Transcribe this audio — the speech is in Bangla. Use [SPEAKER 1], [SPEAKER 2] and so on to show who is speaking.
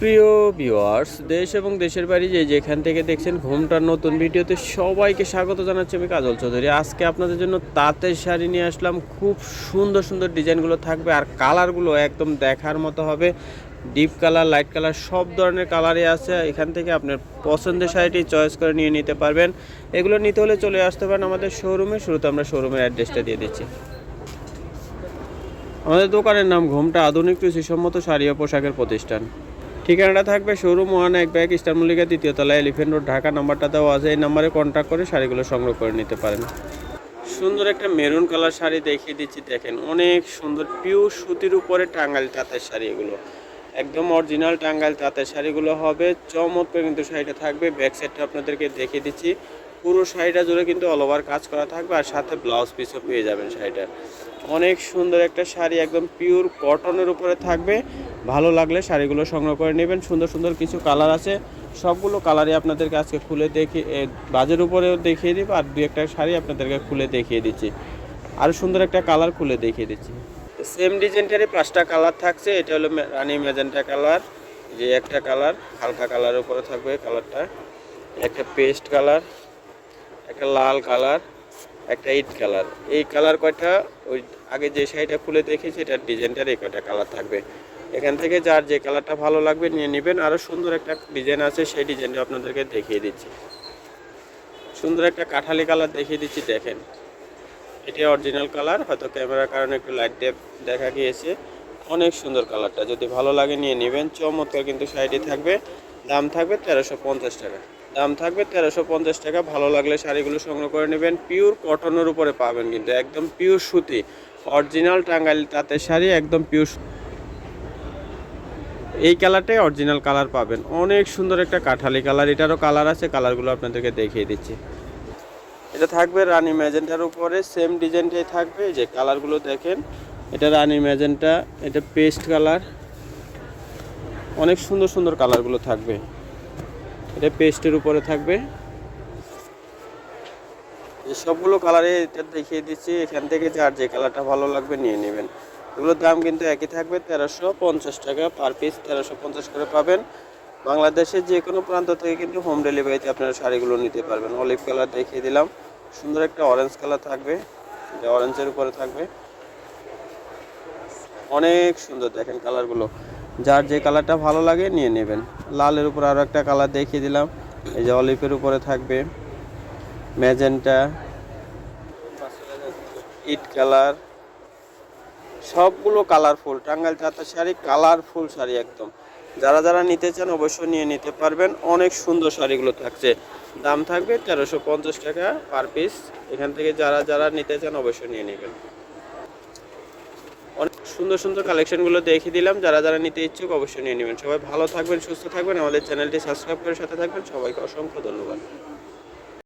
[SPEAKER 1] সুপ্রিয় ভিউয়ার্স দেশ এবং দেশের বাড়ি যে যেখান থেকে দেখছেন ঘুমটার নতুন ভিডিওতে সবাইকে স্বাগত জানাচ্ছি আমি কাজল চৌধুরী। আজকে আপনাদের জন্য তাঁতের শাড়ি নিয়ে আসলাম। খুব সুন্দর সুন্দর ডিজাইনগুলো থাকবে আর কালারগুলো একদম দেখার মতো হবে। ডিপ কালার, লাইট কালার, সব ধরনের কালারই আছে। এখান থেকে আপনার পছন্দের শাড়িটি চয়েস করে নিয়ে নিতে পারবেন। এগুলো নিতে হলে চলে আসতে পারেন আমাদের শোরুমে শুরুতে আমরা শোরুমের অ্যাড্রেসটা দিয়ে দিচ্ছি। আমাদের দোকানের নাম ঘুমটা আধুনিক কৃষিসম্মত শাড়ি ও পোশাকের প্রতিষ্ঠান। ঠিকানাটা থাকবে শোরুম ওয়ান এক ব্যাগ স্টার মল্লিকা দ্বিতীয় তলায় এলিফেন্ট রোড ঢাকা, নাম্বারটা দেওয়া আছে, এই নাম্বারে কন্ট্যাক্ট করে শাড়িগুলো সংগ্রহ করে নিতে পারেন। সুন্দর একটা মেরুন কালার শাড়ি দেখিয়ে দিচ্ছি, দেখেন, অনেক সুন্দর পিওর সুতির উপরে টাঙ্গাইল তাঁতের শাড়ি এগুলো। একদম অরিজিনাল টাঙ্গাইল তাঁতের শাড়িগুলো হবে, চমৎকার কিন্তু শাড়িটা থাকবে ব্যাক সাইডটা আপনাদেরকে দেখিয়ে দিচ্ছি। পুরো শাড়িটা জুড়ে কিন্তু অল ওভার কাজ করা থাকবে আর সাথে ব্লাউজ পিসও পেয়ে যাবেন শাড়িটা। অনেক সুন্দর একটা শাড়ি, একদম পিওর কটনের উপরে থাকবে। ভালো লাগলে শাড়িগুলো সংগ্রহ করে নেবেন। সুন্দর সুন্দর কিছু কালার আছে। সবগুলো কালারই আপনাদেরকে আজকে খুলে দেখে বাজের উপরেও দেখিয়ে দিব আর দু একটা শাড়ি আপনাদেরকে খুলে দেখিয়ে দিচ্ছি। আর সুন্দর একটা কালার খুলে দেখিয়ে দিচ্ছি। সেম ডিজাইনটারই পাঁচটা কালার থাকছে। এটা হলো রানী ম্যাজেন্টা কালার যে একটা কালার হালকা কালারের উপরে থাকবে কালারটা একটা পেস্ট কালার একটা লাল কালার, একটা ইট কালার। এই কালার কয়টা? ওই আগে যে শাড়িটা খুলে দেখেছি এটার ডিজাইনটার এই কয়টা কালার থাকবে। এখান থেকে যার যে কালারটা ভালো লাগবে নিয়ে নেবেন। আরও সুন্দর একটা ডিজাইন আছে, সেই ডিজাইনটা আপনাদেরকে দেখিয়ে দিচ্ছি। সুন্দর একটা কাঠালি কালার দেখিয়ে দিচ্ছি, দেখেন। এটি অরিজিনাল কালার, হয়তো ক্যামেরার কারণে একটু লাইট দেখা গিয়েছে। অনেক সুন্দর কালারটা। যদি ভালো লাগে নিয়ে নেবেন। চমৎকার কিন্তু শাড়িটি থাকবে। দাম থাকবে তেরোশো পঞ্চাশ টাকা। দাম থাকবে তেরোশো পঞ্চাশ টাকা। ভালো লাগলে শাড়িগুলো সংগ্রহ করে নেবেন। পিওর কটনের উপরে পাবেন কিন্তু একদম পিওর সুতি। অরিজিনাল টাঙ্গাইল তাঁতের শাড়ি, একদম পিওর এই কালারটাই অরিজিনাল কালার পাবেন। অনেক সুন্দর একটা কাঠালি কালার। এটারও কালার আছে। কালারগুলো আপনাদেরকে দেখিয়ে দিচ্ছি। এটা থাকবে রানি ম্যাজেন্টার উপরে। সেম ডিজাইনটাই থাকবে। যে কালারগুলো দেখেন। এটা রানী ম্যাজেন্টা, এটা পেস্ট কালার। অনেক সুন্দর সুন্দর কালারগুলো থাকবে। এটা পেস্টের উপরে থাকবে। সবগুলো কালারে এটা দেখিয়ে দিচ্ছি। এখান থেকে যার যে কালারটা ভালো লাগবে নিয়ে নেবেন। এগুলোর দাম কিন্তু একই থাকবে, তেরোশো পঞ্চাশ টাকা পার পিস, তেরোশো পঞ্চাশ করে পাবেন। বাংলাদেশের যে কোনো প্রান্ত থেকে কিন্তু হোম ডেলিভারিতে আপনারা শাড়িগুলো নিতে পারবেন। অলিভ কালার দেখিয়ে দিলাম। সুন্দর একটা অরেঞ্জ কালার থাকবে। এটা অরেঞ্জের উপরে থাকবে। অনেক সুন্দর দেখেন কালারগুলো। যার যে কালারটা ভালো লাগে নিয়ে নেবেন। লালের উপর আরও একটা কালার দেখিয়ে দিলাম। এই যে অলিভের উপরে থাকবে ম্যাজেন্টা, ইট কালার, সবগুলো কালারফুল। টাঙ্গাইল চাতা শাড়ি কালারফুল শাড়ি একদম। যারা যারা নিতে চান অবশ্যই নিয়ে নিতে পারবেন। অনেক সুন্দর শাড়িগুলো থাকছে। দাম থাকবে তেরোশো পঞ্চাশ টাকা পার পিস। এখান থেকে যারা যারা নিতে চান অবশ্যই নিয়ে নেবেন। সুন্দর সুন্দর কালেকশনগুলো দেখে দিলাম। যারা যারা নিতে ইচ্ছুক অবশ্যই নিয়ে নেবেন। সবাই ভালো থাকবেন, সুস্থ থাকবেন। আমাদের চ্যানেলটি সাবস্ক্রাইব করে সাথে থাকবেন। সবাইকে অসংখ্য ধন্যবাদ।